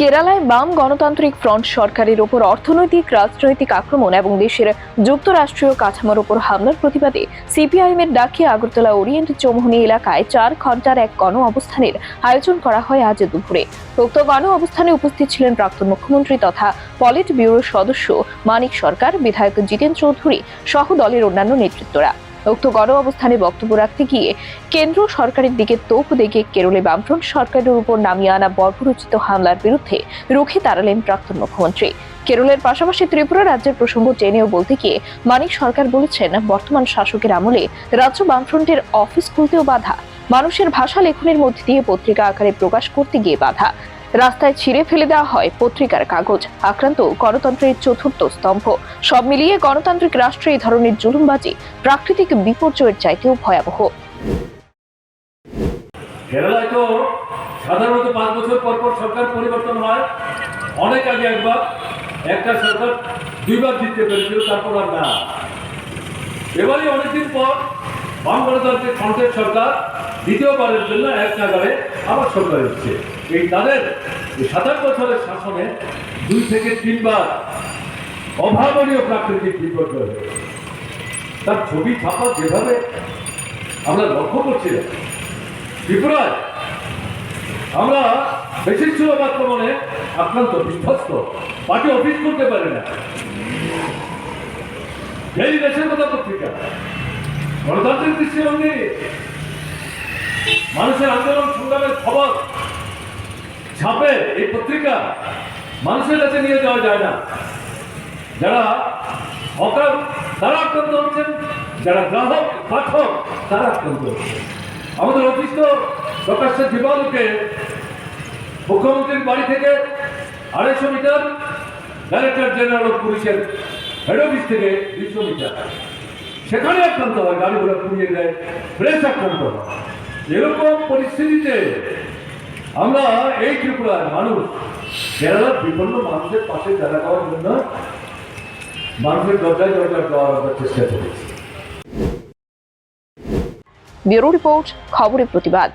কেরালায় বাম গণতান্ত্রিক ফ্রন্ট সরকারের ওপর অর্থনৈতিক, রাজনৈতিক আক্রমণ এবং দেশের যুক্তরাষ্ট্রীয় কাঠামোর ওপর হামলার প্রতিবাদে সিপিআইএম এর ডাকে আগরতলা ওরিয়েন্ট চৌমুহনী এলাকায় চার ঘণ্টার এক গণ অবস্থানের আয়োজন করা হয় আজ দুপুরে। উক্ত গণ অবস্থানে উপস্থিত ছিলেন প্রাক্তন মুখ্যমন্ত্রী তথা পলিট ব্যুরোর সদস্য মানিক সরকার, বিধায়ক জিতেন চৌধুরী সহ দলের অন্যান্য নেতৃত্বরা। উক্ত গণ অবস্থানে বক্তব্য রাখতে গিয়ে কেন্দ্র সরকারের দিকে তোপ দেখে কেরলে বামফ্রন্ট সরকারের উপর নামিয়ে আনা বর্বরোচিত হামলার বিরুদ্ধে রুখে দাঁড়ালেন প্রাক্তন মুখ্যমন্ত্রী। কেরলের পাশাপাশি ত্রিপুরা রাজ্যের প্রসঙ্গ টেনেও বলতে গিয়ে মানিক সরকার বলেছেন, বর্তমান শাসকের আমলে রাজ্য বামফ্রন্টের অফিস খুলতেও বাধা। মানুষের ভাষা লেখনের মধ্যে দিয়ে পত্রিকা আকারে প্রকাশ করতে গিয়ে বাধা। রাস্তায় ছিঁড়ে ফেলে দেওয়া হয় পত্রিকার কাগজ। আক্রান্ত গণতন্ত্রের চতুর্থ স্তম্ভ। সব মিলিয়ে গণতান্ত্রিক রাষ্ট্রে এই ধরনের জুলুমবাজি প্রাকৃতিক বিপর্যয়ের চাইতেও ভয়াবহ। কেরালায় সাধারণত পাঁচ বছর পর পর সরকার পরিবর্তন হয়। অনেক আগে একবার, একটা সরকার দুইবার জিততে পেরেছিল, তারপর আর না। এবারে অনেকদিন পর বাম গণতান্ত্রিক ফ্রন্টের সরকার দ্বিতীয়বারের জন্য এক নাগারে আবার সরকার এসছে এই তাদের সাতাশ বছরের শাসনে দুই থেকে তিনবার অভাবনীয় প্রাকৃতিক বিপর্যয় হয়েছে। তার ছবি ছাপা যেভাবে আমরা লক্ষ্য করছিলাম, ত্রিপুরায় আমরা বেশিরভাগ আক্রমণে আক্রান্ত, বিধ্বস্ত, পার্টি অফিস করতে পারে না এই দেশের কথা পত্রিকা, গণতান্ত্রিক দৃষ্টিভঙ্গি মানুষের আন্দোলন সংগ্রামের খবর, ছাপে এই পত্রিকা মানুষের কাছে নিয়ে যাওয়া যায় না। যারা হকার, তারা আক্রান্ত হচ্ছেন, যারা গ্রাহক, পাঠক, তারা আক্রান্ত হচ্ছেন। আমাদের অফিস তো প্রকাশ্যে জীবাণুকে মুখ্যমন্ত্রীর বাড়ি থেকে আড়াইশো মিটার, ডাইরেক্টর জেনারেল অফ পুলিশের হেড অফিস থেকে দুইশো মিটার। সেখানে আক্রান্ত হয়, গাড়িগুলো পুড়িয়ে দেয় প্রেস আক্রান্ত হয়। এরকম পরিস্থিতিতে আমরা এই ত্রিপুরার মানুষ কেরালার বিপন্ন মানুষের পাশে দাঁড়া দেওয়ার জন্য মানুষের দরজায় দরজা দেওয়ার চেষ্টা করেছি। ব্যুরো রিপোর্ট, খবরের প্রতিবাদ।